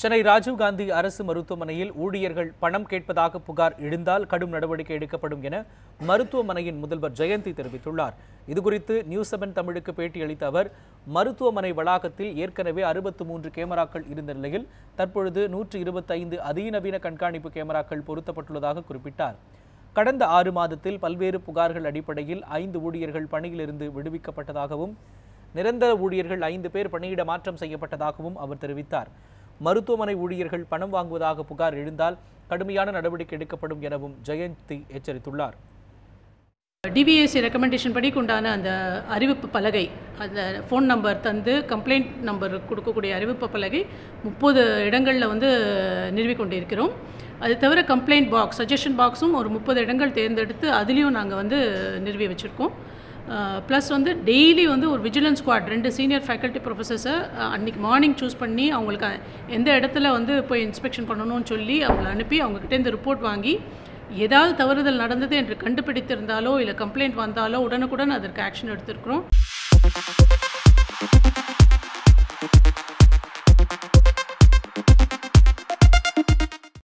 சென்னை ராஜீவ்காந்தி அரசு மருத்துவமனையில் ஊழியர்கள் பணம் கேட்பதாக புகார் எழுந்தால் கடும் நடவடிக்கை எடுக்கப்படும் என மருத்துவமனையின் முதல்வர் ஜெயந்தி தெரிவித்துள்ளார். இதுகுறித்து நியூஸ் செவன் தமிழுக்கு பேட்டியளித்த அவர் மருத்துவமனை வளாகத்தில் ஏற்கனவே அறுபத்து மூன்று கேமராக்கள் இருந்த நிலையில் தற்பொழுது நூற்று இருபத்தைந்து அதிநவீன கண்காணிப்பு கேமராக்கள் பொருத்தப்பட்டுள்ளதாக குறிப்பிட்டார். கடந்த ஆறு மாதத்தில் பல்வேறு புகார்கள் அடிப்படையில் ஐந்து ஊழியர்கள் பணியிலிருந்து விடுவிக்கப்பட்டதாகவும் நிரந்தர ஊழியர்கள் ஐந்து பேர் பணியிட மாற்றம் செய்யப்பட்டதாகவும் அவர் தெரிவித்தார். மருத்துவமனை ஊழியர்கள் பணம் வாங்குவதாக புகார் எழுந்தால் கடுமையான நடவடிக்கை எடுக்கப்படும் எனவும் ஜெயந்தி எச்சரித்துள்ளார். டிவிஎஸ்சி ரெக்கமெண்டேஷன் படி உண்டான அந்த அறிவிப்பு பலகை அந்த ஃபோன் நம்பர் தந்து கம்ப்ளைண்ட் நம்பர் கொடுக்கக்கூடிய அறிவிப்பு பலகை முப்பது இடங்களில் வந்து நிறுவிக்கொண்டிருக்கிறோம் அது தவிர கம்ப்ளைண்ட் பாக்ஸ் சஜஷன் பாக்ஸும் ஒரு முப்பது இடங்கள் தேர்ந்தெடுத்து அதுலேயும் நாங்கள் வந்து நிறுவி வச்சுருக்கோம். ப்ளஸ் வந்து டெய்லி வந்து ஒரு விஜிலன்ஸ் ஸ்குவாட் ரெண்டு சீனியர் ஃபேக்கல்ட்டி ப்ரொஃபஸர்ஸை அன்றைக்கி மார்னிங் சூஸ் பண்ணி அவங்களுக்கு எந்த இடத்துல வந்து போய் இன்ஸ்பெக்ஷன் பண்ணணும்னு சொல்லி அவங்கள அனுப்பி அவங்கக்கிட்ட இந்த ரிப்போர்ட் வாங்கி ஏதாவது தவறுதல் நடந்தது என்று கண்டுபிடித்திருந்தாலோ இல்லை கம்ப்ளைண்ட் வந்தாலோ உடனுக்குடன் அதற்கு ஆக்ஷன் எடுத்திருக்கிறோம்.